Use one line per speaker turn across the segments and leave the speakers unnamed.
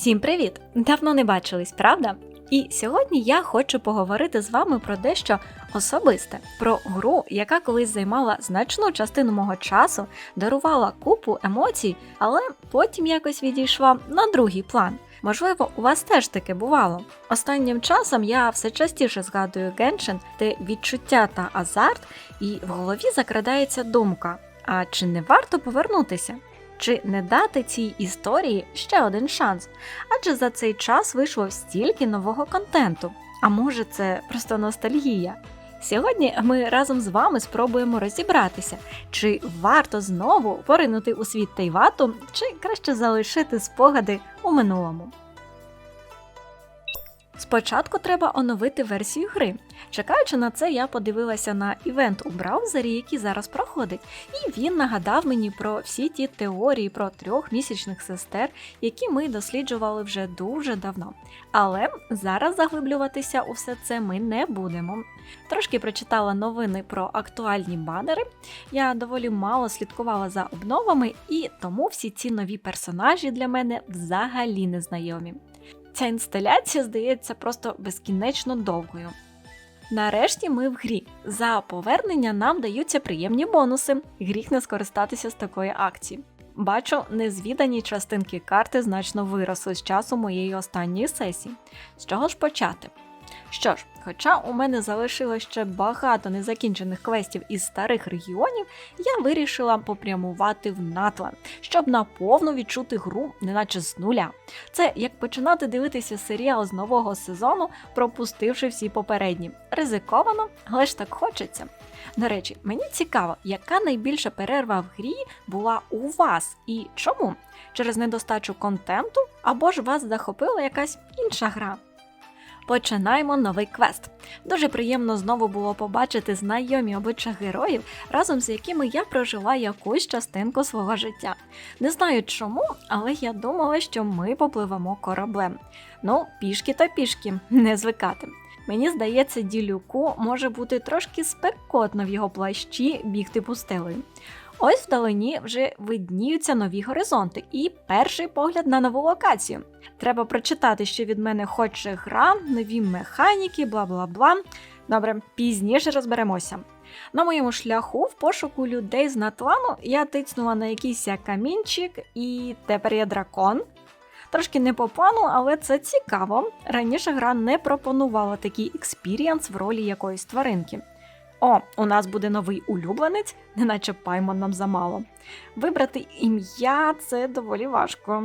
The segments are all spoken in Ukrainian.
Всім привіт! Давно не бачились, правда? І сьогодні я хочу поговорити з вами про дещо особисте, про гру, яка колись займала значну частину мого часу, дарувала купу емоцій, але потім якось відійшла на другий план. Можливо, у вас теж таке бувало. Останнім часом я все частіше згадую Геншин, де відчуття та азарт, і в голові закрадається думка: а чи не варто повернутися? Чи не дати цій історії ще один шанс? Адже за цей час вийшло стільки нового контенту. А може, це просто ностальгія? Сьогодні ми разом з вами спробуємо розібратися, чи варто знову поринути у світ Тайвату, чи краще залишити спогади у минулому. Спочатку треба оновити версію гри. Чекаючи на це, я подивилася на івент у браузері, який зараз проходить, і він нагадав мені про всі ті теорії про трьох місячних сестер, які ми досліджували вже дуже давно. Але зараз заглиблюватися у все це ми не будемо. Трошки прочитала новини про актуальні банери. Я доволі мало слідкувала за обновами, і тому всі ці нові персонажі для мене взагалі не знайомі. Ця інсталяція здається просто безкінечно довгою. Нарешті ми в грі. За повернення нам даються приємні бонуси. Гріх не скористатися з такої акції. Бачу, незвідані частинки карти значно виросли з часу моєї останньої сесії. З чого ж почати? Що ж, хоча у мене залишилось ще багато незакінчених квестів із старих регіонів, я вирішила попрямувати в Натлан, щоб наповну відчути гру, неначе з нуля. Це як починати дивитися серіал з нового сезону, пропустивши всі попередні. Ризиковано, але ж так хочеться. До речі, мені цікаво, яка найбільша перерва в грі була у вас і чому? Через недостачу контенту або ж вас захопила якась інша гра. Починаємо новий квест. Дуже приємно знову було побачити знайомі обличчя героїв, разом з якими я прожила якусь частинку свого життя. Не знаю чому, але я думала, що ми попливемо кораблем. Ну, пішки та пішки, не звикати. Мені здається, ділюку може бути трошки спекотно в його плащі бігти пустелею. Ось вдалині вже видніються нові горизонти і перший погляд на нову локацію. Треба прочитати, що від мене хоче гра, нові механіки, бла бла бла. Добре, пізніше розберемося. На моєму шляху в пошуку людей з Натлану я тицнула на якийсь камінчик, і тепер я дракон. Трошки не по плану, але це цікаво. Раніше гра не пропонувала такий експіріанс в ролі якоїсь тваринки. О, у нас буде новий улюбленець, неначе паймон нам замало. Вибрати ім'я це доволі важко.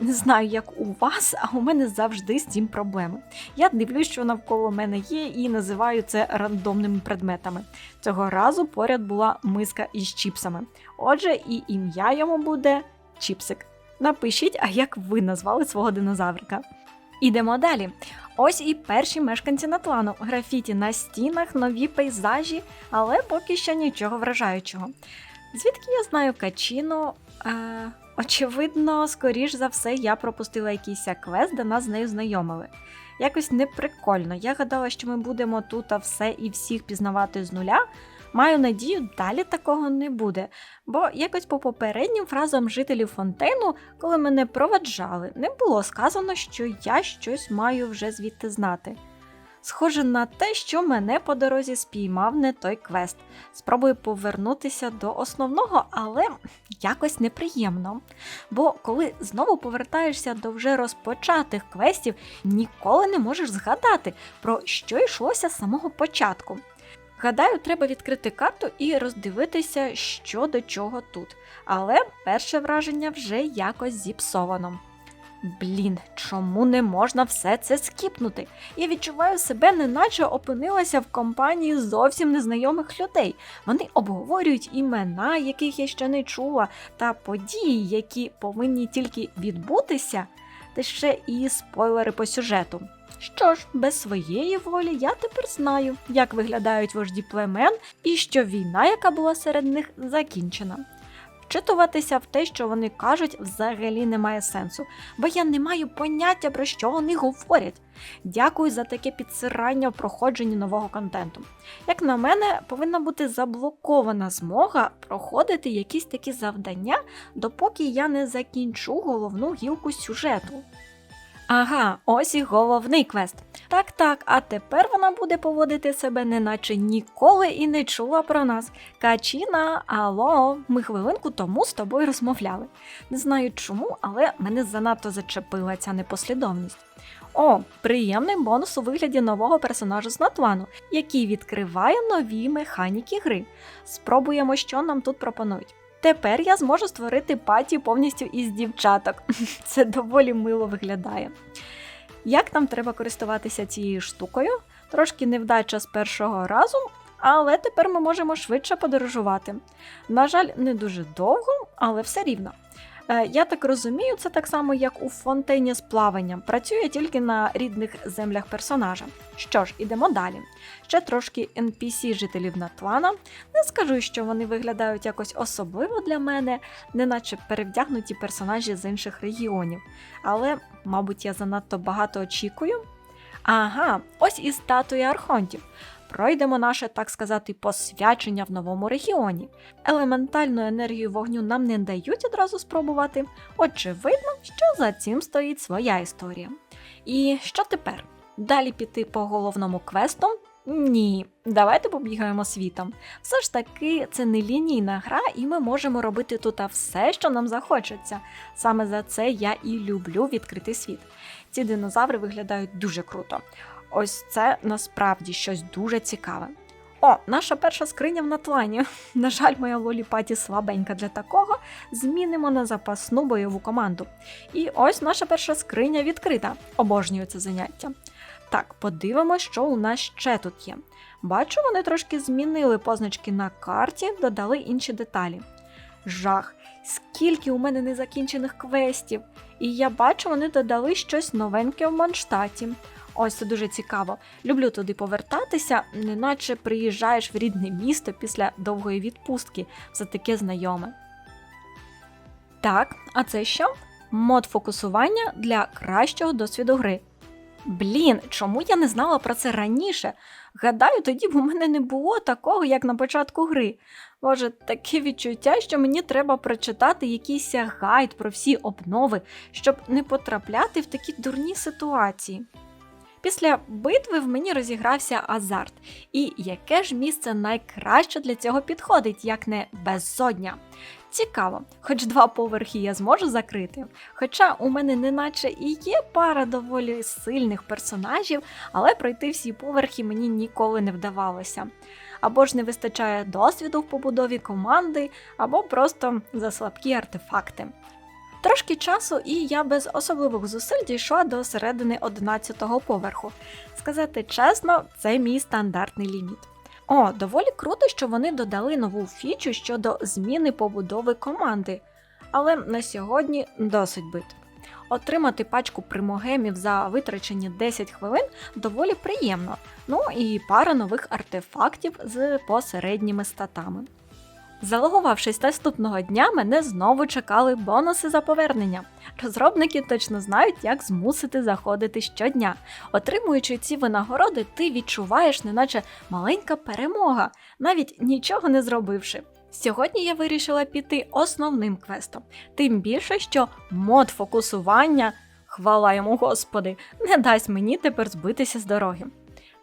Не знаю, як у вас, а у мене завжди з цим проблеми. Я дивлюсь, що навколо мене є, і називаю це рандомними предметами. Цього разу поряд була миска із чіпсами. Отже, і ім'я йому буде Чіпсик. Напишіть, а як ви назвали свого динозаврика. Ідемо далі. Ось і перші мешканці Натлану. Графіті на стінах, нові пейзажі, але поки що нічого вражаючого. Звідки я знаю качіну? Е, очевидно, скоріш за все, я пропустила якийсь квест, де нас з нею знайомили. Якось неприкольно. Я гадала, що ми будемо тут все і всіх пізнавати з нуля. Маю надію, далі такого не буде, бо якось по попереднім фразам жителів фонтейну, коли мене проваджали, не було сказано, що я щось маю вже звідти знати. Схоже на те, що мене по дорозі спіймав не той квест. Спробую повернутися до основного, але якось неприємно. Бо коли знову повертаєшся до вже розпочатих квестів, ніколи не можеш згадати, про що йшлося з самого початку. Гадаю, треба відкрити карту і роздивитися, що до чого тут. Але перше враження вже якось зіпсовано. Блін, чому не можна все це скіпнути? Я відчуваю себе, неначе опинилася в компанії зовсім незнайомих людей. Вони обговорюють імена, яких я ще не чула, та події, які повинні тільки відбутися, та ще і спойлери по сюжету. Що ж, без своєї волі я тепер знаю, як виглядають вожді племен і що війна, яка була серед них, закінчена. Вчитуватися в те, що вони кажуть, взагалі немає сенсу, бо я не маю поняття, про що вони говорять. Дякую за таке підсирання в проходженні нового контенту. Як на мене, повинна бути заблокована змога проходити якісь такі завдання, допоки я не закінчу головну гілку сюжету. Ага, ось і головний квест. Так, так, а тепер вона буде поводити себе, неначе ніколи і не чула про нас. Качіна, алло, ми хвилинку тому з тобою розмовляли. Не знаю чому, але мене занадто зачепила ця непослідовність. О, приємний бонус у вигляді нового персонажа з Натлану, який відкриває нові механіки гри. Спробуємо, що нам тут пропонують. Тепер я зможу створити паті повністю із дівчаток. Це доволі мило виглядає. Як нам треба користуватися цією штукою? Трошки невдача з першого разу, але тепер ми можемо швидше подорожувати. На жаль, не дуже довго, але все рівно. Е, Я так розумію, це так само, як у фонтейні з плаванням. Працює тільки на рідних землях персонажа. Що ж, ідемо далі. Ще трошки NPC жителів Натлана. Не скажу, що вони виглядають якось особливо для мене, неначе перевдягнуті персонажі з інших регіонів. Але, мабуть, я занадто багато очікую. Ага, ось і статуя архонтів. Пройдемо наше, так сказати, посвячення в новому регіоні. Елементальну енергію вогню нам не дають одразу спробувати. Очевидно, що за цим стоїть своя історія. І що тепер? Далі піти по головному квесту? Ні, давайте побігаємо світом. Все ж таки, це не лінійна гра, і ми можемо робити тут все, що нам захочеться. Саме за це я і люблю відкритий світ. Ці динозаври виглядають дуже круто. Ось це насправді щось дуже цікаве. О, наша перша скриня в натлані. На жаль, моя лоліпаті слабенька для такого. Змінимо на запасну бойову команду. І ось наша перша скриня відкрита. Обожнюю це заняття. Так, подивимось, що у нас ще тут є. Бачу, вони трошки змінили позначки на карті, додали інші деталі. Жах, скільки у мене незакінчених квестів! І я бачу, вони додали щось новеньке в Манштаті. Ось це дуже цікаво. Люблю туди повертатися, неначе приїжджаєш в рідне місто після довгої відпустки, все таке знайоме. Так, а це що? Мод фокусування для кращого досвіду гри. Блін, чому я не знала про це раніше? Гадаю, тоді б у мене не було такого, як на початку гри. Може, таке відчуття, що мені треба прочитати якийсь гайд про всі обнови, щоб не потрапляти в такі дурні ситуації. Після битви в мені розігрався азарт. І яке ж місце найкраще для цього підходить, як не беззодня? Цікаво, хоч два поверхи я зможу закрити. Хоча у мене неначе і є пара доволі сильних персонажів, але пройти всі поверхи мені ніколи не вдавалося. Або ж не вистачає досвіду в побудові команди, або просто за слабкі артефакти. Трошки часу, і я без особливих зусиль дійшла до середини 11-го поверху. Сказати чесно, це мій стандартний ліміт. О, доволі круто, що вони додали нову фічу щодо зміни побудови команди, але на сьогодні досить бит. Отримати пачку примогемів за витрачені 10 хвилин доволі приємно. Ну і пара нових артефактів з посередніми статами. Залогувавшись наступного дня, мене знову чекали бонуси за повернення. Розробники точно знають, як змусити заходити щодня. Отримуючи ці винагороди, ти відчуваєш, неначе маленька перемога, навіть нічого не зробивши. Сьогодні я вирішила піти основним квестом, тим більше, що мод фокусування, хвала йому господи, не дасть мені тепер збитися з дороги.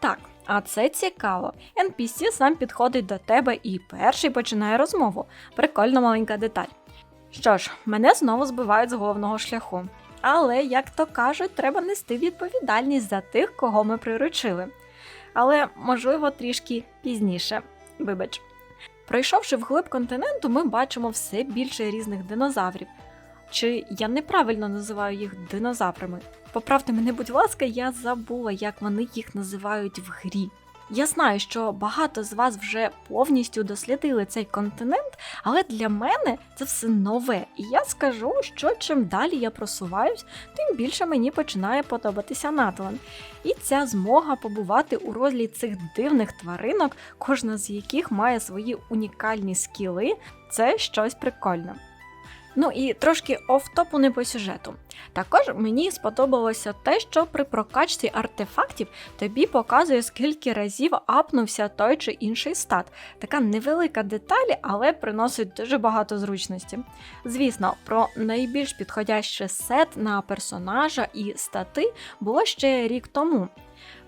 Так, а це цікаво. NPC сам підходить до тебе і перший починає розмову. Прикольна маленька деталь. Що ж, мене знову збивають з головного шляху. Але, як то кажуть, треба нести відповідальність за тих, кого ми приручили. Але, можливо, трішки пізніше. Вибач. Пройшовши вглиб континенту, ми бачимо все більше різних динозаврів. Чи я неправильно називаю їх динозаврами? Поправте мене, будь ласка, я забула, як вони їх називають в грі. Я знаю, що багато з вас вже повністю дослідили цей континент, але для мене це все нове. І я скажу, що чим далі я просуваюсь, тим більше мені починає подобатися Натлан. І ця змога побувати у розлі цих дивних тваринок, кожна з яких має свої унікальні скіли, це щось прикольне. Ну і трошки офтопу не по сюжету. Також мені сподобалося те, що при прокачці артефактів тобі показує, скільки разів апнувся той чи інший стат. Така невелика деталь, але приносить дуже багато зручності. Звісно, про найбільш підходящий сет на персонажа і стати було ще рік тому.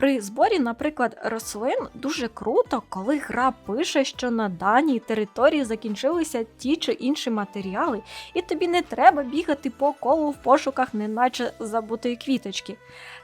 При зборі, наприклад, рослин дуже круто, коли гра пише, що на даній території закінчилися ті чи інші матеріали, і тобі не треба бігати по колу в пошуках, неначе забутої квіточки.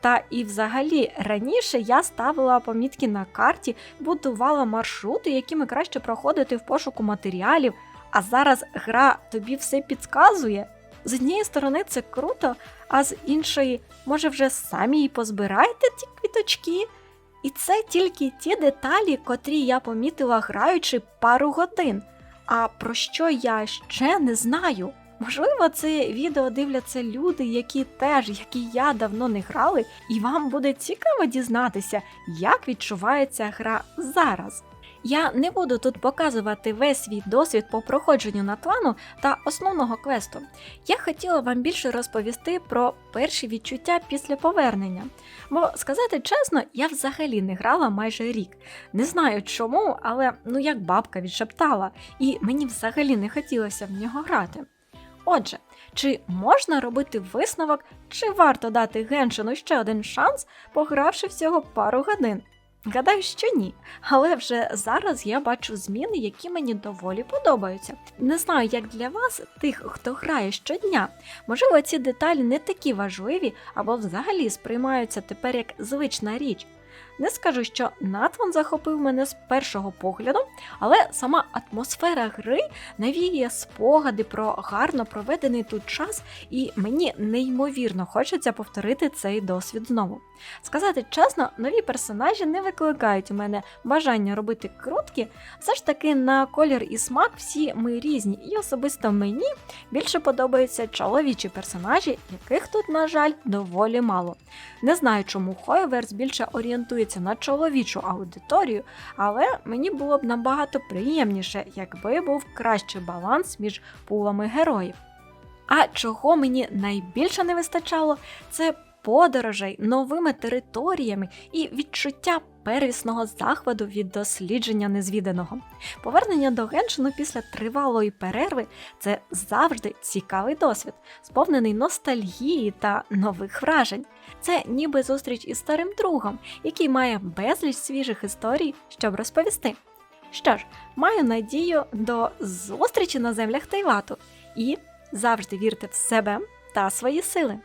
Та і взагалі раніше я ставила помітки на карті, будувала маршрути, якими краще проходити в пошуку матеріалів, а зараз гра тобі все підказує. З однієї сторони це круто, а з іншої, може, вже самі і позбирайте ті квіточки. І це тільки ті деталі, котрі я помітила граючи пару годин. А про що я ще не знаю. Можливо, це відео дивляться люди, які теж, як і я, давно не грали, і вам буде цікаво дізнатися, як відчувається гра зараз. Я не буду тут показувати весь свій досвід по проходженню Натлану та основного квесту. Я хотіла вам більше розповісти про перші відчуття після повернення. Бо сказати чесно, я взагалі не грала майже рік. Не знаю чому, але ну як бабка відшептала, і мені взагалі не хотілося в нього грати. Отже, чи можна робити висновок, чи варто дати Геншину ще один шанс, погравши всього пару годин? Гадаю, що ні, але вже зараз я бачу зміни, які мені доволі подобаються. Не знаю, як для вас, тих, хто грає щодня. Можливо, ці деталі не такі важливі або взагалі сприймаються тепер як звична річ. Не скажу, що Натван захопив мене з першого погляду, але сама атмосфера гри навіює спогади про гарно проведений тут час, і мені неймовірно хочеться повторити цей досвід знову. Сказати чесно, нові персонажі не викликають у мене бажання робити крутки, все ж таки на колір і смак всі ми різні, і особисто мені більше подобаються чоловічі персонажі, яких тут, на жаль, доволі мало. Не знаю, чому Хойверс більше орієнтується на чоловічу аудиторію, але мені було б набагато приємніше, якби був кращий баланс між пулами героїв. А чого мені найбільше не вистачало, це подорожей новими територіями і відчуття первісного захвату від дослідження незвіданого. Повернення до Геншину після тривалої перерви це завжди цікавий досвід, сповнений ностальгії та нових вражень. Це ніби зустріч із старим другом, який має безліч свіжих історій, щоб розповісти. Що ж, маю надію до зустрічі на землях Тайвату і завжди вірте в себе та свої сили.